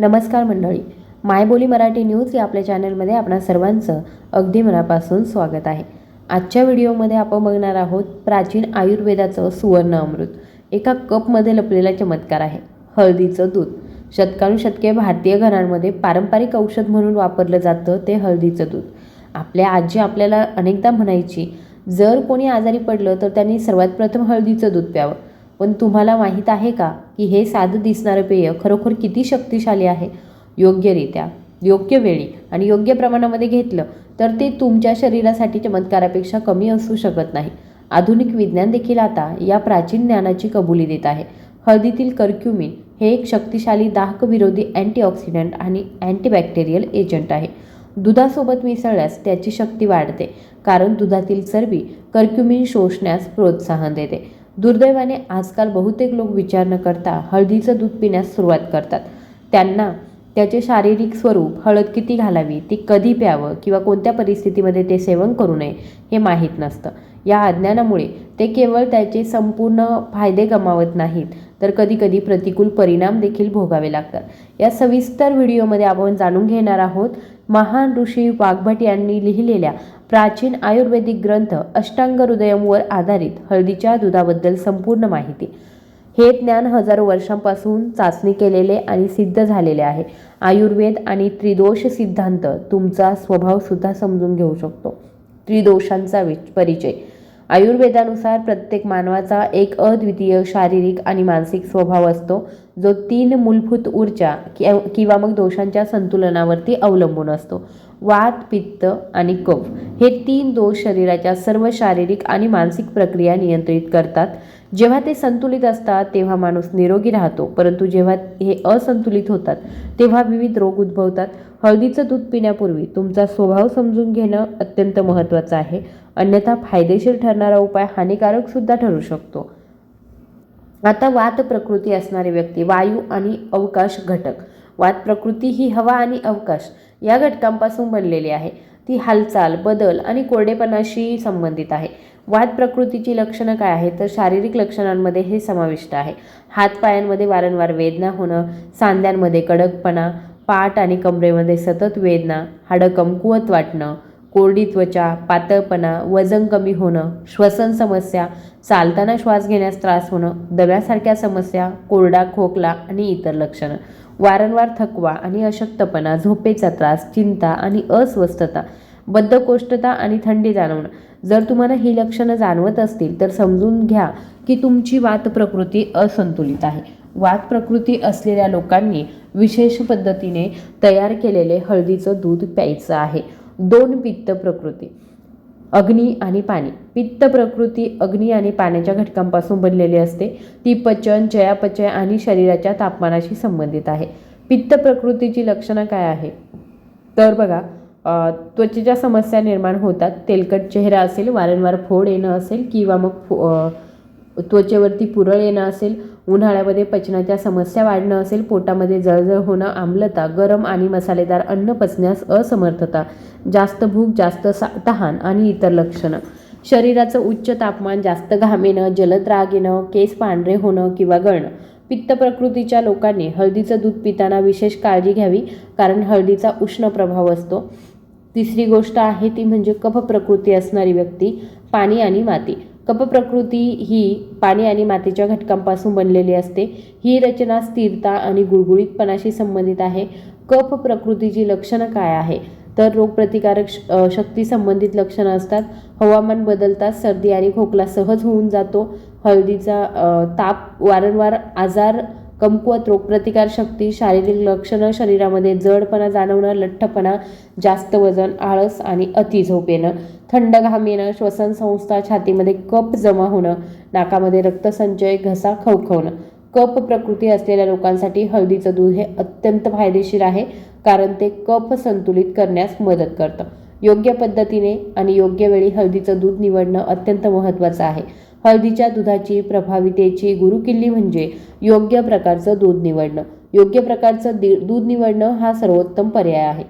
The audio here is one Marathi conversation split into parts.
नमस्कार मंडळी. मायबोली मराठी न्यूज या आपल्या चॅनलमध्ये आपणा सर्वांचं अगदी मनापासून स्वागत आहे. आजच्या व्हिडिओमध्ये आपण बघणार आहोत प्राचीन आयुर्वेदाचं सुवर्ण अमृत. एका कपमध्ये लपलेला चमत्कार आहे. हळदीचं दूध. शतकानुशतके भारतीय घरांमध्ये पारंपरिक औषध म्हणून वापरलं जातं ते हळदीचं दूध. आपल्या आजी आपल्याला अनेकदा म्हणायची जर कोणी आजारी पडलं तर त्यांनी सर्वात प्रथम हळदीचं दूध प्यावं. पण तुम्हाला माहीत आहे का की हे साधं दिसणारं पेय खरोखर किती शक्तिशाली आहे? योग्यरित्या योग्य वेळी आणि योग्य प्रमाणामध्ये घेतलं तर ते तुमच्या शरीरासाठी चमत्कारापेक्षा कमी असू शकत नाही. आधुनिक विज्ञान देखील आता या प्राचीन ज्ञानाची कबुली देत आहे. हळदीतील कर्क्युमिन हे एक शक्तिशाली दाहकविरोधी अँटीऑक्सिडंट आणि अँटीबॅक्टेरियल एजंट आहे. दुधासोबत मिसळल्यास त्याची शक्ती वाढते कारण दुधातील चरबी कर्क्युमिन शोषण्यास प्रोत्साहन देते. दुर्दैवाने आजकाल बहुतेक लोक विचार न करता हळदीचं दूध पिण्यास सुरुवात करतात. त्यांना त्याचे शारीरिक स्वरूप हळद किती घालावी ती कधी प्यावं किंवा कोणत्या परिस्थितीमध्ये ते सेवन करू नये हे माहीत नसतं. या अज्ञानामुळे ते केवळ त्याचे संपूर्ण फायदे गमावत नाहीत तर कधीकधी प्रतिकूल परिणाम देखील भोगावे लागतात. या सविस्तर व्हिडिओमध्ये आपण जाणून घेणार आहोत महान ऋषी वाघभट यांनी लिहिलेल्या प्राचीन आयुर्वेदिक ग्रंथ अष्टांग हृदयमवर आधारित हळदीच्या दुधाबद्दल संपूर्ण माहिती. हे ज्ञान हजारो वर्षांपासून चाचणी केलेले आणि सिद्ध झालेले आहे. आयुर्वेद आणि त्रिदोष सिद्धांत तुमचा स्वभावसुद्धा समजून घेऊ शकतो. त्रिदोषांचा वि परिचय. आयुर्वेदानुसार प्रत्येक मानवाचा एक अद्वितीय शारीरिक आणि मानसिक स्वभाव असतो जो तीन मूलभूत ऊर्जा कि- किंवा मग दोषांच्या संतुलनावरती अवलंबून असतो. वात पित्त आणि कफ हे तीन दोष शरीराच्या सर्व शारीरिक आणि मानसिक प्रक्रिया नियंत्रित करतात. जेव्हा ते संतुलित असतात तेव्हा माणूस निरोगी राहतो. परंतु जेव्हा हे असंतुलित होतात तेव्हा विविध रोग उद्भवतात. हळदीचं दूध पिण्यापूर्वी तुमचा स्वभाव समजून घेणं अत्यंत महत्त्वाचं आहे. अन्यथा फायदेशीर ठरणारा उपाय हानिकारकसुद्धा ठरू शकतो. आता वात प्रकृती असणारी व्यक्ती वायू आणि अवकाश घटक वात प्रकृती ही हवा आणि अवकाश या घटकांपासून बनलेली आहे. ती हालचाल बदल आणि कोरडेपणाशी संबंधित आहे. वात प्रकृतीची लक्षणं काय आहेत? तर शारीरिक लक्षणांमध्ये हे समाविष्ट आहे. हातपायांमध्ये वारंवार वेदना होणं सांध्यांमध्ये कडकपणा पाठ आणि कमरेमध्ये सतत वेदना हाडं कमकुवत वाटणं कोरडी त्वचा पातळपणा वजन कमी होणं श्वसन समस्या चालताना श्वास घेण्यास त्रास होणं दव्यासारख्या समस्या कोरडा खोकला आणि इतर लक्षणं. वारंवार थकवा आणि अशक्तपणा झोपेचा त्रास चिंता आणि अस्वस्थता बद्धकोष्ठता आणि थंडी जाणवणं. जर तुम्हाला ही लक्षणं जाणवत असतील तर समजून घ्या की तुमची वात प्रकृती असंतुलित आहे. वात प्रकृती असलेल्या लोकांनी विशेष पद्धतीने तयार केलेले हळदीचं दूध प्यायचं आहे. दोन पित्त प्रकृती. अग्नी आणि पाणी. पित्त प्रकृती अग्नी आणि पाण्याच्या घटकांपासून बनलेली असते. ती पचन चयापचय आणि शरीराच्या तापमानाशी संबंधित आहे. पित्त प्रकृतीची लक्षणं काय आहे तर बघा त्वचेच्या समस्या निर्माण होतात. तेलकट चेहरा असेल वारंवार फोड येणं असेल किंवा मग फो त्वचेवरती पुरळ येणं असेल उन्हाळ्यामध्ये पचनाच्या समस्या वाढणं असेल पोटामध्ये जळजळ होणं आम्लता गरम आणि मसालेदार अन्न पचण्यास असमर्थता जास्त भूक जास्त सा तहान आणि इतर लक्षणं. शरीराचं उच्च तापमान जास्त घाम येणं जलद राग येणं केस पांढरे होणं किंवा गळणं. पित्त प्रकृतीच्या लोकांनी हळदीचं दूध पिताना विशेष काळजी घ्यावी कारण हळदीचा उष्ण प्रभाव असतो. तिसरी गोष्ट आहे ती म्हणजे कफ प्रकृती असणारी व्यक्ती पाणी आणि माती. कपप्रकृती ही पाणी आणि मातीच्या घटकांपासून बनलेली असते. ही रचना स्थिरता आणि गुळगुळीतपणाशी संबंधित आहे. कफ प्रकृतीची लक्षणं काय आहे तर रोगप्रतिकारक श- शक्ती संबंधित लक्षणं असतात. हवामान बदलतात सर्दी आणि खोकला सहज होऊन जातो. हळदीचा ताप वारंवार आजार कमकुवत रोगप्रतिकार शक्ती शारीरिक लक्षणं शरीरामध्ये जडपणा जाणवणं लठ्ठपणा जास्त वजन आळस आणि अति झोप येणं थंड घाम येणं श्वसन संस्था छातीमध्ये कप जमा होणं नाकामध्ये रक्तसंचय घसा खवखवणं. कफ प्रकृती असलेल्या लोकांसाठी हळदीचं दूध हे अत्यंत फायदेशीर आहे कारण ते कफ संतुलित करण्यास मदत करतं. योग्य पद्धतीने आणि योग्य वेळी हळदीचं दूध निवडणं अत्यंत महत्त्वाचं आहे. हळदीच्या दुधाची प्रभावितेची गुरुकिल्ली म्हणजे योग्य प्रकारचं दूध निवडणं. योग्य प्रकारचं दि दूध निवडणं हा सर्वोत्तम पर्याय आहे.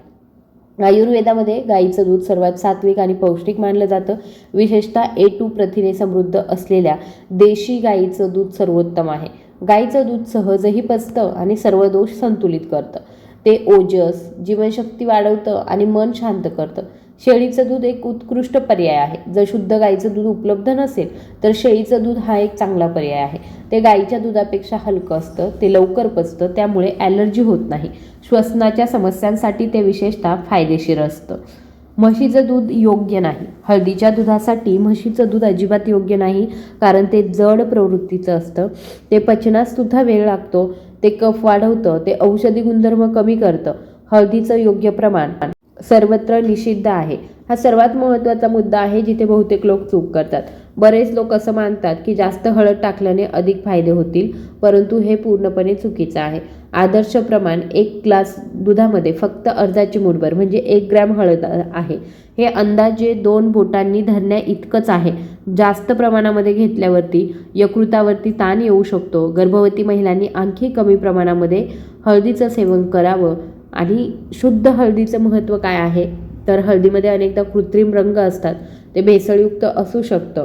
आयुर्वेदामध्ये गाईचं दूध सर्वात सात्विक आणि पौष्टिक मानलं जातं. विशेषतः ए टू प्रथिने समृद्ध असलेल्या देशी गाईचं दूध सर्वोत्तम आहे. गाईचं दूध सहजही पचतं आणि सर्व दोष संतुलित करतं. ते ओजस जीवनशक्ती वाढवतं आणि मन शांत करतं. शेळीचं दूध एक उत्कृष्ट पर्याय आहे. जर शुद्ध गाईचं दूध उपलब्ध नसेल तर शेळीचं दूध हा एक चांगला पर्याय आहे. ते गाईच्या दुधापेक्षा हलकं असतं ते लवकर पचतं त्यामुळे ॲलर्जी होत नाही. श्वसनाच्या समस्यांसाठी ते विशेषतः फायदेशीर असतं. म्हशीचं दूध योग्य नाही. हळदीच्या दुधासाठी म्हशीचं दूध अजिबात योग्य नाही कारण ते जड प्रवृत्तीचं असतं. ते पचनास सुद्धा वेळ लागतो ते कफ वाढवतं ते औषधी गुणधर्म कमी करतं. हळदीचं योग्य प्रमाण सर्वत्र निषिद्ध आहे. हा सर्वात महत्त्वाचा मुद्दा आहे जिथे बहुतेक लोक चूक करतात. बरेच लोक असं मानतात की जास्त हळद टाकल्याने अधिक फायदे होतील परंतु हे पूर्णपणे चुकीचं आहे. आदर्श प्रमाण एक ग्लास दुधामध्ये फक्त अर्धा चिमूटभर म्हणजे एक ग्रॅम हळद आहे. हे अंदाजे दोन बोटांनी धरण्या इतकंच आहे. जास्त प्रमाणामध्ये घेतल्यावरती यकृतावरती ताण येऊ शकतो. गर्भवती महिलांनी आणखी कमी प्रमाणामध्ये हळदीचं सेवन करावं आणि शुद्ध हळदीचं महत्त्व काय आहे? तर हळदीमध्ये अनेकदा कृत्रिम रंग असतात. ते भेसळयुक्त असू शकतं.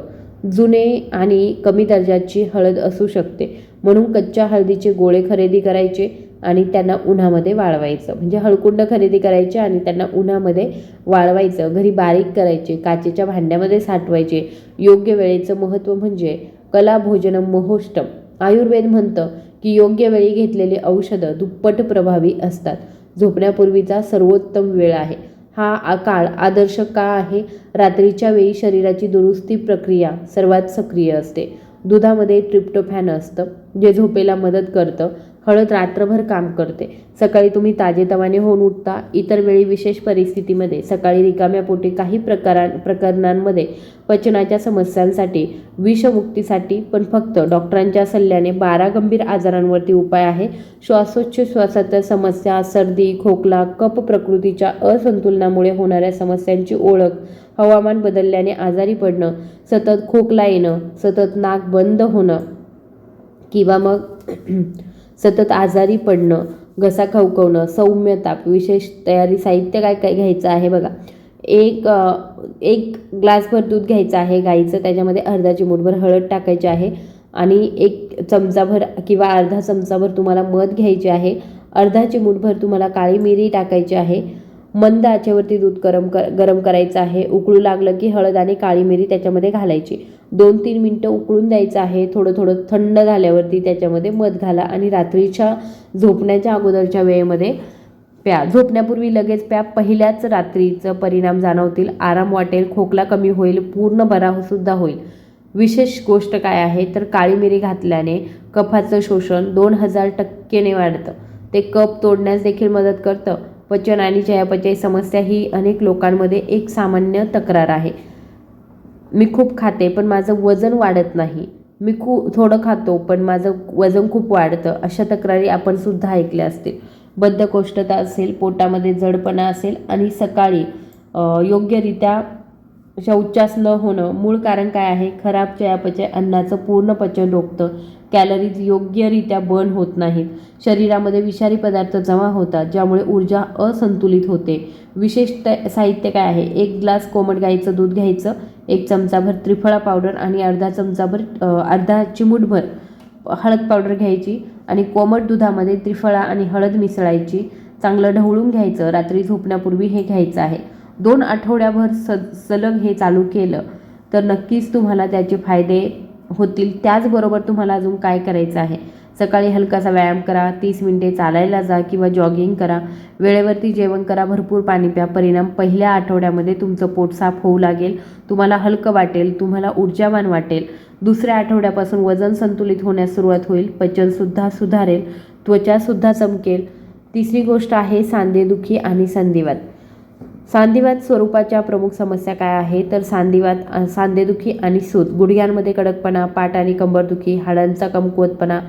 जुने आणि कमी दर्जाची हळद असू शकते. म्हणून कच्च्या हळदीचे गोळे खरेदी करायचे आणि त्यांना उन्हामध्ये वाळवायचं. म्हणजे हळकुंड खरेदी करायचे आणि त्यांना उन्हामध्ये वाळवायचं. घरी बारीक करायचे काचेच्या भांड्यामध्ये साठवायचे. योग्य वेळेचं महत्त्व म्हणजे कला भोजनम मोहोष्टम. आयुर्वेद म्हणतं की योग्य वेळी घेतलेली औषधं दुप्पट प्रभावी असतात. झोपण्यापूर्वीचा सर्वोत्तम वेळ आहे. हा काळ आदर्श का आहे. रात्रीच्या वेळी शरीराची दुरुस्ती प्रक्रिया सर्वात सक्रिय असते. दुधामध्ये ट्रिप्टोफॅन असतं जे झोपेला मदत करतं. हळद रात्रभर काम करते. सकाळी तुम्ही ताजेतवाने होऊन उठता. इतर वेळी विशेष परिस्थितीमध्ये सकाळी रिकाम्या पोटी काही प्रकारा प्रकरणांमध्ये पचनाच्या समस्यांसाठी विषमुक्तीसाठी पण फक्त डॉक्टरांच्या सल्ल्याने बारा गंभीर आजारांवरती उपाय आहे. श्वासोच्छ्वासाच्या समस्या सर्दी खोकला कप प्रकृतीच्या असंतुलनामुळे होणाऱ्या समस्यांची ओळख हवामान बदलल्याने आजारी पडणं सतत खोकला येणं सतत नाक बंद होणं किंवा मग सतत आजारी पडणं घसा खवखवणं सौम्य ताप विशेष तयारी साहित्य काय काय घ्यायचं आहे बघा. एक एक ग्लासभर दूध घ्यायचं आहे गाईचं त्याच्यामध्ये अर्धा चिमूटभर हळद टाकायची आहे आणि एक चमचाभर किंवा अर्धा चमचाभर तुम्हाला मध घ्यायचे आहे. अर्धा चिमूटभर तुम्हाला काळी मिरी टाकायची आहे. मंद आचेवरती दूध गरम कर गरम करायचं आहे. उकळू लागलं की हळद आणि काळी मिरी त्याच्यामध्ये घालायची. दोन तीन मिनटं उकळून द्यायचं आहे. थोडं थोडं थंड झाल्यावरती त्याच्यामध्ये मध घाला आणि रात्रीच्या झोपण्याच्या अगोदरच्या वेळेमध्ये प्या. झोपण्यापूर्वी लगेच प्या. पहिल्याच रात्रीचं परिणाम जाणवतील. आराम वाटेल खोकला कमी होईल पूर्ण बरा सुद्धा होईल. विशेष गोष्ट काय आहे? तर काळी मिरी घातल्याने कफाचं शोषण दोन हजार टक्केने वाढतं. ते कप तोडण्यास देखील मदत करतं. पचन आणि चयापचय समस्या ही अनेक लोकांमध्ये एक सामान्य तक्रार आहे. मी खूप खाते पण माझं वजन वाढत नाही. मी खूप थोडं खातो पण माझं वजन खूप वाढतं अशा तक्रारी आपण सुद्धा ऐकल्या असतील. बद्धकोष्ठता असेल पोटामध्ये जडपणा असेल आणि सकाळी योग्यरित्या शौचास न होणं मूळ कारण काय आहे? खराब चयापचय अन्नाचं पूर्ण पचन रोखतं. कॅलरीज योग्यरित्या बर्न होत नाहीत. शरीरामध्ये विषारी पदार्थ जमा होतात ज्यामुळे ऊर्जा असंतुलित होते. विशेष साहित्य काय आहे? एक ग्लास कोमट गाईचं दूध घ्यायचं एक चमचाभर त्रिफळा पावडर आणि अर्धा चमचाभर अर्धा चिमूटभर हळद पावडर घ्यायची आणि कोमट दुधामध्ये त्रिफळा आणि हळद मिसळायची. चांगलं ढवळून घ्यायचं. रात्री झोपण्यापूर्वी हे घ्यायचं आहे. दोन आठवड्याभर स सलग हे चालू केलं तर नक्कीच तुम्हाला त्याचे फायदे होतील. त्याचबरोबर तुम्हाला अजून काय करायचं आहे? सकाळी हलकासा व्यायाम करा तीस मिनिटे चालायला जा किंवा जॉगिंग करा. वेळेवरती जेवण करा भरपूर पाणी प्या. परिणाम पहिल्या आठवड्यामध्ये तुमचं पोट साफ होऊ लागेल. तुम्हाला हलकं वाटेल तुम्हाला ऊर्जावान वाटेल. दुसऱ्या आठवड्यापासून वजन संतुलित होण्यास सुरुवात होईल. पचनसुद्धा सुधारेल. त्वचासुद्धा चमकेल. तिसरी गोष्ट आहे सांधेदुखी आणि संधिवात. सांधिवात स्वरूपाच्या प्रमुख समस्या काय आहे? तर सांधिवात सांधेदुखी आणि सूत. गुडघ्यांमध्ये कडकपणा पाठ आणि कंबरदुखी हाडांचा कमकुवतपणा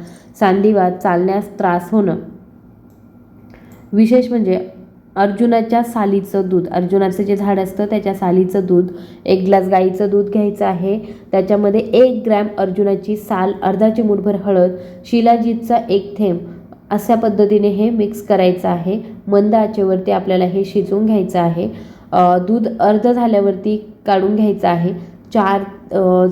सांधिवात चालण्यास त्रास होणं. विशेष म्हणजे अर्जुनाच्या सालीचं दूध. अर्जुनाचं जे झाड असतं त्याच्या सालीचं दूध. एक ग्लास गाईचं दूध घ्यायचं आहे. त्याच्यामध्ये एक ग्रॅम अर्जुनाची साल अर्धा चिमूटभर हळद शिलाजीतचा एक थेंब अशा पद्धतीने हे मिक्स करायचं आहे. मंद आचेवरती आपल्याला हे शिजवून घ्यायचं आहे. दूध अर्ध झाल्यावरती काढून घ्यायचं आहे. चार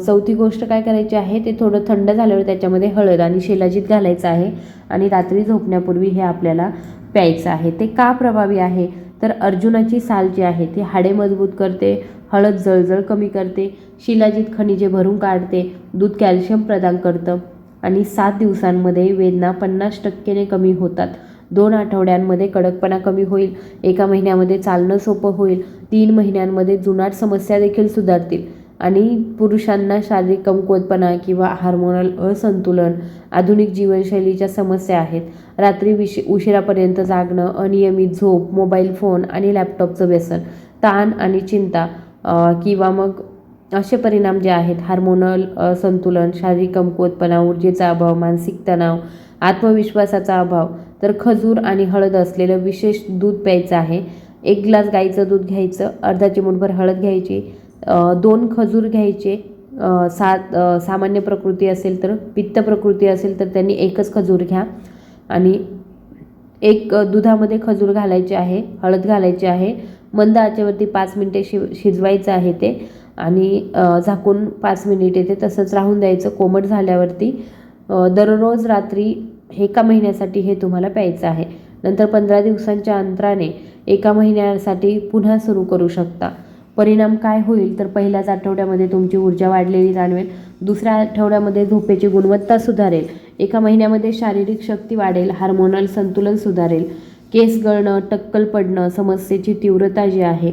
चौथी गोष्ट काय करायची आहे ते थोडं थंड झाल्यावर त्याच्यामध्ये हळद आणि शिलाजीत घालायचं आहे आणि रात्री झोपण्यापूर्वी हे आपल्याला प्यायचं आहे. ते का प्रभावी आहे? तर अर्जुनाची साल जी आहे ती हाडे मजबूत करते हळद जळजळ कमी करते शिलाजीत खनिजे भरून काढते दूध कॅल्शियम प्रदान करतं. आणि सात दिवसांमध्ये वेदना पन्नास टक्केने कमी होतात. दोन आठवड्यांमध्ये कडकपणा कमी होईल. एका महिन्यामध्ये चालणं सोपं होईल. तीन महिन्यांमध्ये जुनाट समस्या देखील सुधारतील. आणि पुरुषांना शारीरिक कमकुवतपणा किंवा हार्मोनल असंतुलन आधुनिक जीवनशैलीच्या समस्या आहेत. रात्री विश उशिरापर्यंत जागणं अनियमित झोप मोबाईल फोन आणि लॅपटॉपचं व्यसन ताण आणि चिंता किंवा मग असे परिणाम जे आहेत हार्मोनल असंतुलन शारीरिक कमकुवतपणा ऊर्जेचा अभाव मानसिक तणाव आत्मविश्वासाचा अभाव तर खजूर आणि हळद असलेलं विशेष दूध प्यायचं आहे. एक ग्लास गाईचं दूध घ्यायचं अर्धा चिमूटभर हळद घ्यायची दोन खजूर घ्यायचे सात सामान्य प्रकृती असेल तर पित्त प्रकृती असेल तर त्यांनी एकच खजूर घ्या. आणि एक दुधामध्ये खजूर घालायचे आहे हळद घालायची आहे. मंद आचेवरती पाच मिनिटे शिव शिजवायचं आहे ते. आणि झाकून पाच मिनिटे ते तसंच राहून द्यायचं. कोमट झाल्यावरती दररोज रात्री एका महिन्यासाठी हे तुम्हाला प्यायचं आहे. नंतर पंधरा दिवसांच्या अंतराने एका महिन्यासाठी पुन्हा सुरू करू शकता. परिणाम काय होईल तर पहिल्याच आठवड्यामध्ये तुमची ऊर्जा वाढलेली जाणवेल. दुसऱ्या आठवड्यामध्ये झोपेची गुणवत्ता सुधारेल. एका महिन्यामध्ये शारीरिक शक्ती वाढेल. हार्मोनल संतुलन सुधारेल. केस गळणं टक्कल पडणं समस्येची तीव्रता जी आहे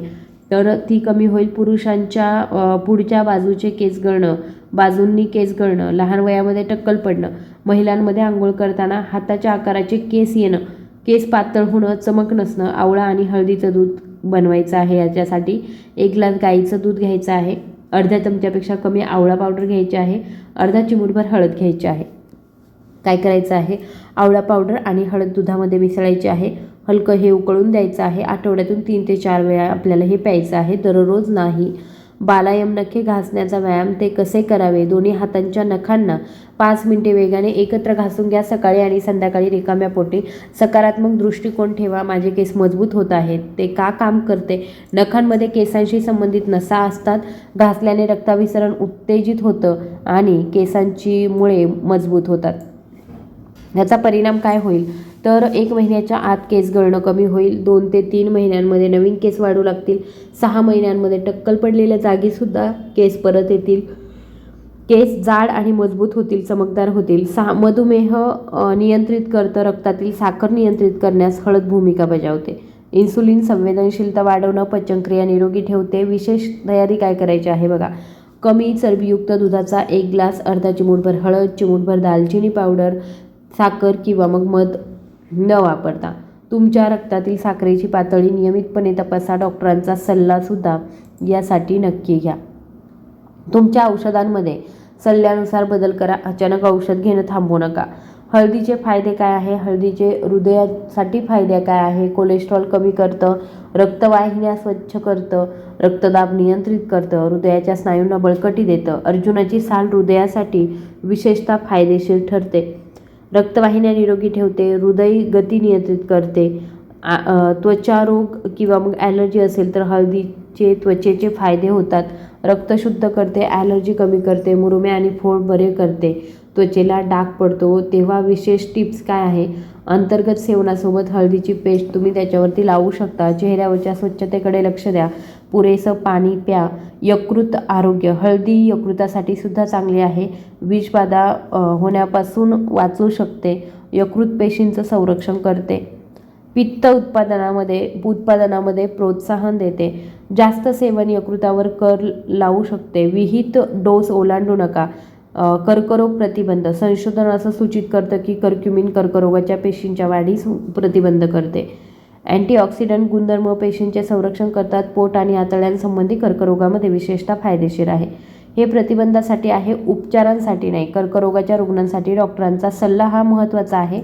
तर ती कमी होईल पुरुषांच्या पुढच्या बाजूचे केस गळणं बाजूंनी केस गळणं लहान वयामध्ये टक्कल पडणं महिलांमध्ये आंघोळ करताना हाताच्या आकाराचे केस येणं केस पातळ होणं चमक नसणं आवळा आणि हळदीचं दूध बनवायचं आहे याच्यासाठी एक ग्लास गाईचं दूध घ्यायचं आहे. अर्ध्या चमच्यापेक्षा कमी आवळा पावडर घ्यायची आहे. अर्धा चिमूटभर हळद घ्यायची आहे. काय करायचं आहे? आवळा पावडर आणि हळद दुधामध्ये मिसळायची आहे. हलकं हे उकळून द्यायचं आहे. आठवड्यातून तीन ते चार वेळा आपल्याला हे प्यायचं आहे. दररोज नाही. बालायम नखे घासण्याचा व्यायाम ते कसे करावे? दोन्ही हातांच्या नखांना पाच मिनिटे वेगाने एकत्र घासून घ्या. सकाळी आणि संध्याकाळी रिकाम्या पोटी. सकारात्मक दृष्टिकोन ठेवा. माझे केस मजबूत होत आहेत. ते का काम करते? नखांमध्ये केसांशी संबंधित नसा असतात. घासल्याने रक्ताभिसरण उत्तेजित होतं आणि केसांची मुळे मजबूत होतात. याचा परिणाम काय होईल? तर एक महिन्याच्या आत केस गळणं कमी होईल. दोन ते तीन महिन्यांमध्ये नवीन केस वाढू लागतील. सहा महिन्यांमध्ये टक्कल पडलेल्या जागीसुद्धा केस परत येतील. केस जाड आणि मजबूत होतील चमकदार होतील. सा मधुमेह नियंत्रित करतं रक्तातील साखर नियंत्रित करण्यास हळद भूमिका बजावते. इन्सुलिन संवेदनशीलता वाढवणं पचनक्रिया निरोगी ठेवते. विशेष तयारी काय करायची आहे बघा. कमी चरबीयुक्त दुधाचा एक ग्लास अर्धा चिमूटभर हळद चिमूटभर दालचिनी पावडर साखर किंवा मग मध न वापरता. तुमच्या रक्तातील साखरेची पातळी नियमितपणे तपासा. डॉक्टरांचा सल्लासुद्धा यासाठी नक्की घ्या. तुमच्या औषधांमध्ये सल्ल्यानुसार बदल करा. अचानक औषध घेणं थांबवू नका. हळदीचे फायदे काय आहे? हळदीचे हृदयासाठी फायदे काय आहे? कोलेस्ट्रॉल कमी करतं रक्तवाहिन्या स्वच्छ करतं रक्तदाब नियंत्रित करतं हृदयाच्या स्नायूंना बळकटी देतं. अर्जुनाची साल हृदयासाठी विशेषतः फायदेशीर ठरते. रक्तवाहिन्या निरोगी ठेवते हृदय गती नियंत्रित करते. आ- रोग त्वचारोग किंवा मग ॲलर्जी असेल तर हळदीचे त्वचेचे फायदे होतात. रक्त शुद्ध करते ॲलर्जी कमी करते मुरुमे आणि फोड बरे करते. त्वचेला डाग पडतो. तेव्हा विशेष टिप्स काय आहे? अंतर्गत सेवनासोबत हळदीची पेस्ट तुम्ही त्याच्यावरती लावू शकता. चेहऱ्यावरच्या स्वच्छतेकडे लक्ष द्या. पुरेसं पाणी प्या. यकृत आरोग्य. हळदी यकृतासाठी सुद्धा चांगली आहे. विषबाधा होण्यापासून वाचू शकते. यकृत पेशींचं संरक्षण करते. पित्त उत्पादनामध्ये उत्पादनामध्ये प्रोत्साहन देते. जास्त सेवन यकृतावर कर लावू शकते. विहित डोस ओलांडू नका. कर्करोग प्रतिबंध. संशोधन असं सूचित करतं की कर्क्युमिन कर्करोगाच्या पेशींच्या वाढीस प्रतिबंध करते. अँटीऑक्सिडंट गुणधर्म पेशींचे संरक्षण करतात. पोट आणि आतड्यांसंबंधी कर्करोगामध्ये विशेषतः फायदेशीर आहे. हे प्रतिबंधासाठी आहे उपचारांसाठी नाही. कर्करोगाच्या रुग्णांसाठी डॉक्टरांचा सल्ला हा महत्त्वाचा आहे.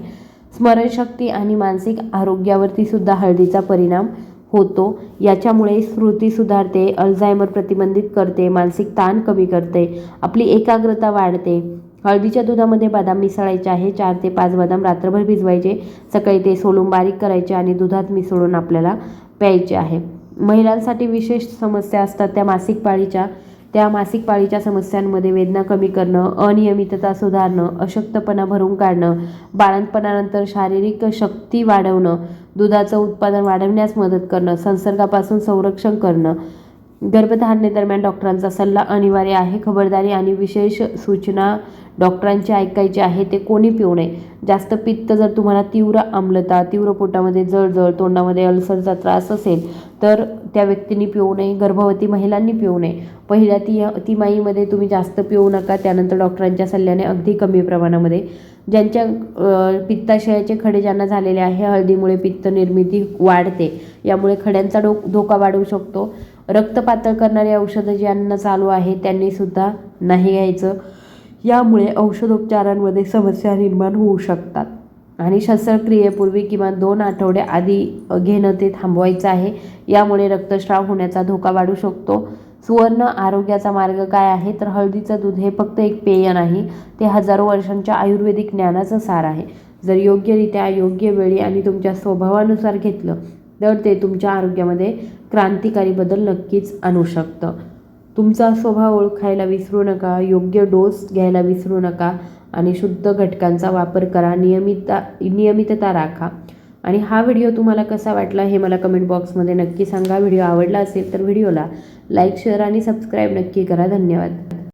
स्मरणशक्ती आणि मानसिक आरोग्यावरती सुद्धा हळदीचा परिणाम होतो. याच्यामुळे स्मृती सुधारते अल्झायमर प्रतिबंधित करते मानसिक ताण कमी करते आपली एकाग्रता वाढते. हळदीच्या दुधामध्ये बदाम मिसळायचे आहे. चार ते पाच बदाम रात्रभर भिजवायचे. सकाळी ते सोलून बारीक करायचे आणि दुधात मिसळून आपल्याला प्यायचे आहे. महिलांसाठी विशेष समस्या असतात त्या मासिक पाळीच्या. त्या मासिक पाळीच्या समस्यांमध्ये वेदना कमी करणं अनियमितता सुधारणं अशक्तपणा भरून काढणं बाळंतपणानंतर शारीरिक शक्ती वाढवणं दुधाचं उत्पादन वाढवण्यास मदत करणं संसर्गापासून संरक्षण करणं गर्भधारणेदरम्यान डॉक्टरांचा सल्ला अनिवार्य आहे. खबरदारी आणि विशेष सूचना डॉक्टरांची ऐकायची आहे ते कोणी पिऊ नये. जास्त पित्त जर तुम्हाला तीव्र आम्लता तीव्र पोटामध्ये जळजळ तोंडामध्ये अल्सरचा त्रास असेल तर त्या व्यक्तींनी पिऊ नये. गर्भवती महिलांनी पिऊ नये. पहिल्या ती तिमाहीमध्ये तुम्ही जास्त पिऊ नका. त्यानंतर डॉक्टरांच्या सल्ल्याने अगदी कमी प्रमाणामध्ये. ज्यांच्या पित्ताशयाचे खडे ज्यांना झालेले आहे हळदीमुळे पित्त निर्मिती वाढते. यामुळे खड्यांचा डो धोका वाढू शकतो. रक्त पातळ करणारी औषधं ज्यांना चालू आहे त्यांनीसुद्धा नाही घ्यायचं. यामुळे औषधोपचारांमध्ये समस्या निर्माण होऊ शकतात. आणि शस्त्रक्रियेपूर्वी किमान दोन आठवडे आधी घेणं ते थांबवायचं आहे. यामुळे रक्तस्राव होण्याचा धोका वाढू शकतो. सुवर्ण आरोग्याचा मार्ग काय आहे? तर हळदीचं दूध हे फक्त एक पेय नाही ते हजारो वर्षांच्या आयुर्वेदिक ज्ञानाचं सार आहे. जर योग्यरित्या योग्य वेळी आणि तुमच्या स्वभावानुसार घेतलं तर ते तुमच्या आरोग्यामध्ये क्रांतिकारी बदल नक्कीच आणू शकतं. तुमचा स्वभाव ओळखायला विसरू नका योग्य डोस घ्यायला विसरू नका आणि शुद्ध घटकांचा वापर करा नियमितता नियमितता राखा. आणि हा व्हिडिओ तुम्हाला कसा वाटला हे मला कमेंट बॉक्समध्ये नक्की सांगा. व्हिडिओ आवडला असेल तर व्हिडिओला लाईक शेअर आणि सबस्क्राईब नक्की करा. धन्यवाद.